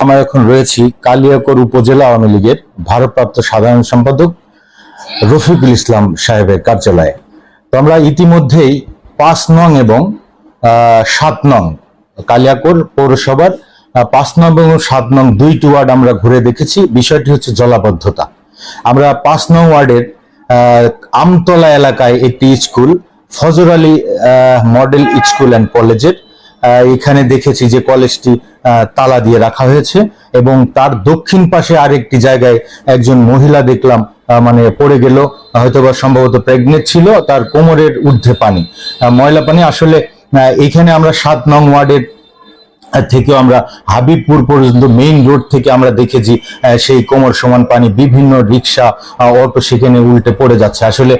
আমরা এখন রয়েছি কালিয়াকোর উপজেলা আওয়ামী লীগের ভারপ্রাপ্ত সাধারণ সম্পাদক রফিকুল ইসলাম সাহেবের কার্যালয়ে। তো আমরা ইতিমধ্যেই পাঁচ নং এবং সাত নং কালিয়াকোর পৌরসভার পাঁচ নং এবং সাত নং দুইটি ওয়ার্ড আমরা ঘুরে দেখেছি। বিষয়টি হচ্ছে জলাবদ্ধতা। আমরা পাঁচ নং ওয়ার্ডের আমতলা এলাকায় একটি স্কুল, ফজর আলী মডেল স্কুল অ্যান্ড কলেজের এখানে দেখেছি যে কলেজটি তালা দিয়ে রাখা হয়েছে এবং তার দক্ষিণ পাশে আরেকটি জায়গায় একজন মহিলা দেখলাম মানে পড়ে গেল, হয়তোবা সম্ভবত প্রেগনেন্ট ছিল, তার কোমরের ঊর্ধ্বে পানি। ময়লা পানি আসলে এখানে আমরা সাত নং ওয়ার্ডের থেকেও আমরা হাবিবপুর পর্যন্ত মেইন রোড থেকে আমরা দেখেছি সেই কোমর সমান পানি, বিভিন্ন রিক্সা অটো সেখানে উল্টে পড়ে যাচ্ছে। আসলে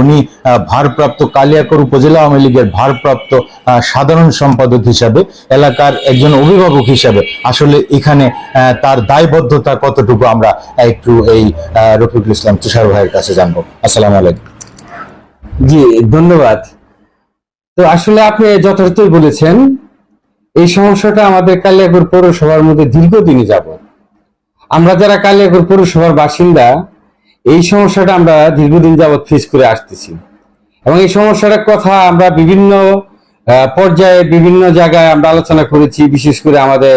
উনি ভারপ্রাপ্ত কালিয়াকর উপজেলা আওয়ামী লীগের ভারপ্রাপ্ত সাধারণ সম্পাদক হিসাবে, এলাকার একজন অভিভাবক হিসাবে আসলে এখানে তার দায়বদ্ধতা কতটুকু আমরা একটু এই রফিকুল ইসলাম তুষার ভাইয়ের কাছে জানব। আসসালামু আলাইকুম। জি, ধন্যবাদ। তো আসলে আপনি যথার্থই বলেছেন এই সমস্যাটা আমাদের কালিয়াকুর পৌরসভার মধ্যে দীর্ঘদিনই যাব আমরা যারা কালিয়াকুর পৌরসভার বাসিন্দা এই সমস্যাটা আমরা দীর্ঘদিন যাবৎ ফেস করে আসতেছি। এবং এই সমস্যাটার কথা আমরা বিভিন্ন পর্যায়ে বিভিন্ন জায়গায় আমরা আলোচনা করেছি। বিশেষ করে আমাদের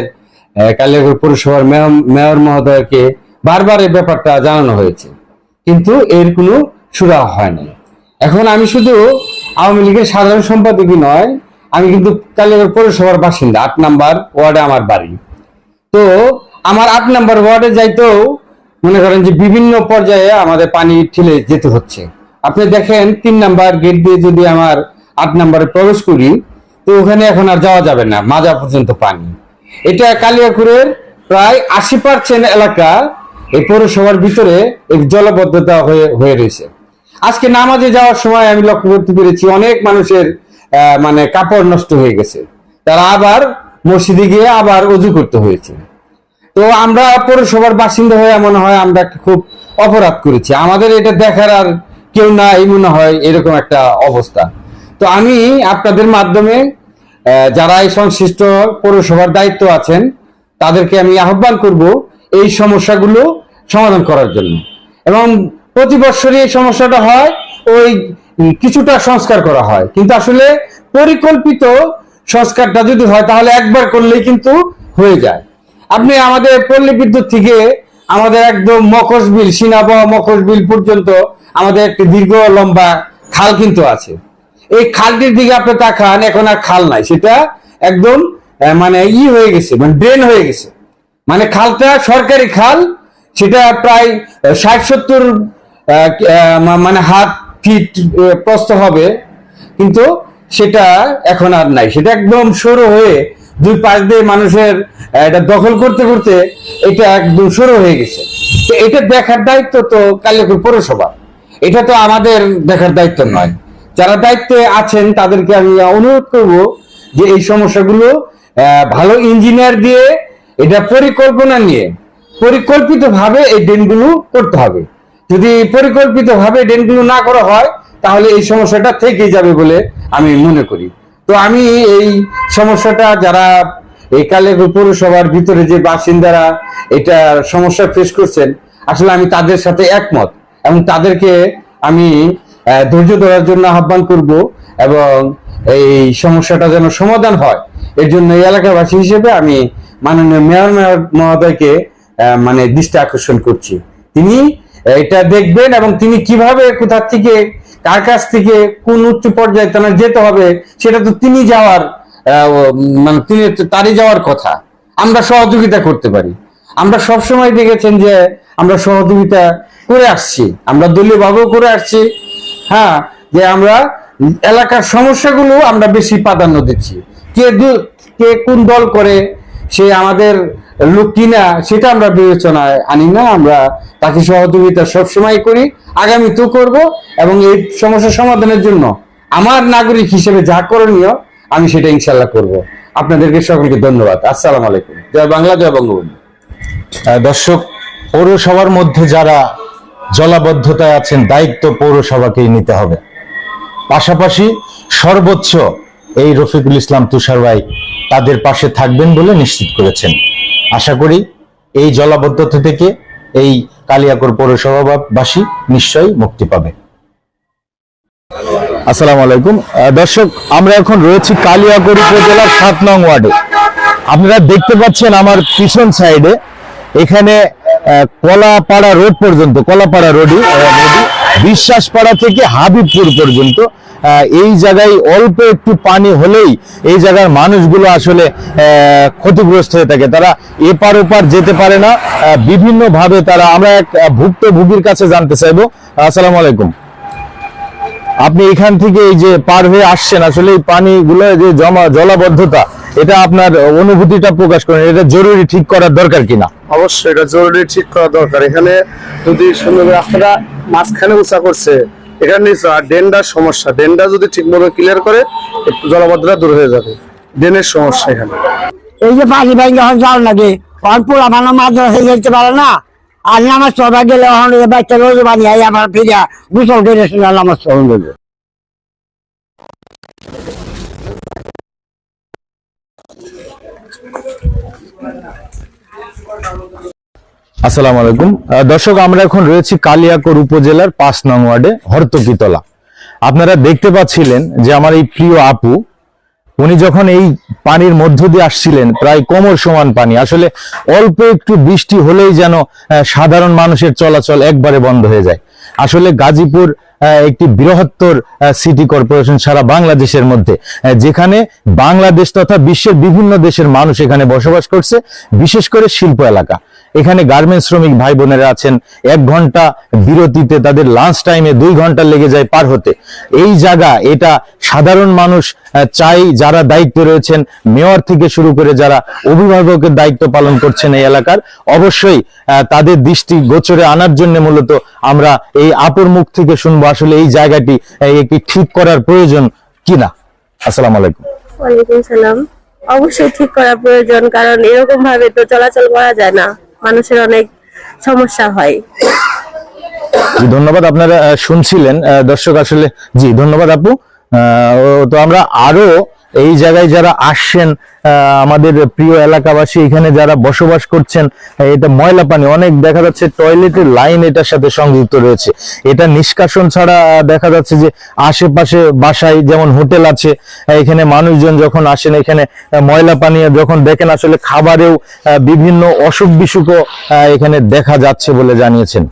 আহ, কালিয়াকুর পৌরসভার মেয়র মেয়র মহোদয়কে বারবার এই ব্যাপারটা জানানো হয়েছে। কিন্তু এর কোনো সুরাহ হয় নাই। এখন আমি শুধু আওয়ামী লীগের সাধারণ সম্পাদকই নয় আমি কিন্তু কালিয়াকুর পৌরসভার বাসিন্দা, আট নাম্বার ওয়ার্ডে আমার বাড়ি। তো আমার আট নাম্বার ওয়ার্ডে যাইতেও মনে করেন যে বিভিন্ন পর্যায়ে আমাদের পানি ঠেলে যেতে হচ্ছে। আপনি দেখেন, তিন নাম্বার গেট দিয়ে যদি আমার আট নাম্বারে প্রবেশ করি, তো ওখানে এখন আর যাওয়া যাবে না, মাজা পর্যন্ত পানি। এটা কালিয়াকুরের প্রায় আশি পার্সেন্ট এলাকা এই পৌরসভার ভিতরে এই জলবদ্ধতা হয়ে হয়ে রয়েছে। আজকে নামাজে যাওয়ার সময় আমি লক্ষ্য করতে পেরেছি, অনেক মানুষের মানে কাপড় নষ্ট হয়ে গেছে। তারা আবার মসজিদে গিয়ে আবার অজু করতে হয়েছে। তো আমরা পৌরসভার বাসিন্দা হয়ে মনে হয় আমরা একটা খুব অপরাধ করেছি। আমাদের এটা দেখার আর কেউ নাই মনে হয় এরকম একটা অবস্থা। তো আমি আপনাদের মাধ্যমে যারা এই সংশ্লিষ্ট পৌরসভার দায়িত্ব আছেন, তাদেরকে আমি আহ্বান করব এই সমস্যাগুলো সমাধান করার জন্য। এবং প্রতি বছরই এই সমস্যাটা হয়, ওই কিছুটা সংস্কার করা হয়। কিন্তু আসলে পরিকল্পিত সংস্কারটা যদি হয়, তাহলে একবার করলেই কিন্তু হয়ে যায়। আপনি আমাদের পল্লী বিদ্যুৎ থেকে আমাদের একদম মকসবিল সিনাবা মকসবিল পর্যন্ত আমাদের একটি দীর্ঘ লম্বা খাল কিন্তু আছে। এই খালটির দিকে আপনি তাকান, এখন আর খাল নাই। সেটা একদম মানে ই হয়ে গেছে মানে ড্রেন হয়ে গেছে। মানে খালটা সরকারি খাল, সেটা প্রায় ষাট সত্তর মানে হাত ফিট প্রস্ত হবে, কিন্তু সেটা এখন আর নাই। সেটা একদম সরু হয়ে দুই পাশ দিয়ে মানুষের এটা দখল করতে করতে এটা একদম সরু হয়ে গেছে। তো এটা দেখার দায়িত্ব তো কালিয়াকুর পৌরসভা। এটা তো আমাদের দেখার দায়িত্ব নয়। যারা দায়িত্বে আছেন তাদেরকে আমি অনুরোধ করব যে এই সমস্যাগুলো ভালো ইঞ্জিনিয়ার দিয়ে এটা পরিকল্পনা নিয়ে পরিকল্পিতভাবে এই ড্রেনগুলো করতে হবে। যদি পরিকল্পিতভাবে ড্রেনগুলো না করা হয়, তাহলে এই সমস্যাটা থেকেই যাবে বলে আমি মনে করি। তো আমি এই সমস্যাটা যারা এই কালেপুর পৌরসভার ভিতরে যে বাসিন্দারা এটা সমস্যা ফেস করছেন, আসলে আমি তাদের সাথে একমত এবং তাদেরকে আমি ধৈর্য ধরার জন্য আহ্বান করব এবং এই সমস্যাটা যেন সমাধান হয়। এর জন্য এই এলাকাবাসী হিসেবে আমি মাননীয় মেয়র মহোদয়কে মানে দৃষ্টি আকর্ষণ করছি। তিনি এটা দেখবেন এবং তিনি কীভাবে কোথা থেকে, কার কাছ থেকে, কোন উচ্চ পর্যায়ে তার যেতে হবে, সেটা তো তিনি যাওয়ার মানে তিনি তারই যাওয়ার কথা। আমরা সহযোগিতা করতে পারি। আমরা সবসময় দেখেছেন যে আমরা সহযোগিতা করে আসছি। আমরা দলীয় ভাবেও করে আসছি। হ্যাঁ যে আমরা এলাকার সমস্যাগুলো আমরা বেশি প্রাধান্য দিচ্ছি। কে কে কোন দল করে, সে আমাদের লোক কিনা সেটা আমরা বিবেচনায় আনি না আমরা তাকে সহযোগিতা সবসময় করি আগামীতেও করব এবং এই সমস্যা সমাধানের জন্য আমার নাগরিক হিসেবে যা করণীয় আমি সেটা ইনশাল্লাহ করব। আপনাদেরকে সকলকে ধন্যবাদ। আসসালামু আলাইকুম। জয় বাংলা জয় বঙ্গবন্ধু। দর্শক পৌরসভার মধ্যে যারা জলাবদ্ধতায় আছেন দায়িত্ব পৌরসভাকেই নিতে হবে। পাশাপাশি সর্বোচ্চ এই রফিকুল ইসলাম তুষার ভাই তাদের পাশে থাকবেন বলে নিশ্চিত করেছেন। আশা করি এই জলাবদ্ধতা থেকে এই কালিয়াকোর পৌরসভাবাসী নিশ্চয়ই মুক্তি পাবে। আসসালামু আলাইকুম। দর্শক, আমরা এখন রয়েছি কালিয়াকোর উপজেলার সাত নং ওয়ার্ডে। আপনারা দেখতে পাচ্ছেন আমার পিছন সাইডে এখানে কলাপাড়া রোড পর্যন্ত, কলাপাড়া রোডই। বিশ্বাসপাড়া থেকে হাবিবপুর পর্যন্ত এই জায়গায় অল্প একটু পানি হলেই এই জায়গার মানুষগুলো আসলে ক্ষতিগ্রস্ত হয়ে থাকে। তারা এপার ওপার যেতে পারে না বিভিন্ন ভাবে তারা, আমরা এক ভুক্তভোগীর কাছে জানতে চাইব। আসসালামু আলাইকুম। আপনি এখান থেকে এই যে পার হয়ে আসছেন, আসলে এই পানিগুলো যে জমা, জলাবদ্ধতা এটা আপনার অনুভূতিটা প্রকাশ করেন এটা জরুরি ঠিক করার দরকার কিনা? অবশ্যই এটা জরুরি ঠিক করা দরকার। এখানে যদি সুন্দর রাস্তাটা মাঝখানে উঁচা করছে এখানে নিচু আর ড্রেনটার সমস্যা। ড্রেনটা যদি ঠিক মতো ক্লিয়ার করে একটু জলবদ্ধতা দূর হয়ে যাবে। ড্রেনের সমস্যা এখানে। এই যে পানি ভাই যখন যাওয়ার লাগে তখন পুরা ভালো মাদ্রাসা যেতে পারে না? আর নামাজ পড়া গেলে বাচ্চা রোজ বানিয়ে আবার ফিরে গুসল করে নামাজ আসসালামু আলাইকুম। দর্শক, আমরা এখন রয়েছি কালিয়াকোর উপজেলার পাঁচ নং ওয়ার্ডে, হরতকিতলা। আপনারা দেখতে পাচ্ছিলেন যে আমার এই প্রিয় আপু, উনি যখন এই পানির মধ্য দিয়ে আসছিলেন, প্রায় কোমর সমান পানি। আসলে অল্প একটু বৃষ্টি হলেই যেন সাধারণ মানুষের চলাচল একবারে বন্ধ হয়ে যায়। আসলে গাজীপুর একটি বৃহত্তর সিটি কর্পোরেশন সারা বাংলাদেশের মধ্যে যেখানে বাংলাদেশ তথা বিশ্বের বিভিন্ন দেশের মানুষ এখানে বসবাস করছে, বিশেষ করে শিল্প এলাকা। এখানে গার্মেন্টস শ্রমিক ভাই বোনেরা আছেন, এক ঘণ্টা বিরতিতে তাদের লাঞ্চ টাইমে দুই ঘণ্টা লেগে যায় পার হতে। এই জায়গা, এটা সাধারণ মানুষ চাই যারা দায়িত্বে রয়েছেন মেয়র থেকে শুরু করে যারা অভিভাবকের দায়িত্ব পালন করছেন এই এলাকার, অবশ্যই তাদের দৃষ্টি গোচরে আনার জন্য মূলত আমরা এই আপুর মুখ থেকে শুনব আসলে এই জায়গাটি একটি ঠিক করার প্রয়োজন কিনা। আসসালামু আলাইকুম। ওয়ালাইকুম সালাম। অবশ্যই ঠিক করা প্রয়োজন, কারণ এরকম ভাবে তো চলাচল করা যায় না। মানুষের অনেক সমস্যা হয়। ধন্যবাদ, আপনারা শুনছিলেন। দর্শক আসলে, জি, ধন্যবাদ আপু। তো আমরা আরও এই জায়গায় যারা আসছেন আমাদের প্রিয় এলাকাবাসী, এখানে যারা বসবাস করছেন এটা ময়লা পানি অনেক দেখা যাচ্ছে টয়লেটের লাইন এটার সাথে সংযুক্ত রয়েছে। এটা নিষ্কাশন ছাড়া দেখা যাচ্ছে যে আশেপাশে বাসায় যেমন হোটেল আছে এখানে মানুষজন যখন আসেন, এখানে ময়লা পানি যখন দেখেন আসলে খাবারেও বিভিন্ন অসুখ বিসুখও এখানে দেখা যাচ্ছে বলে জানিয়েছেন।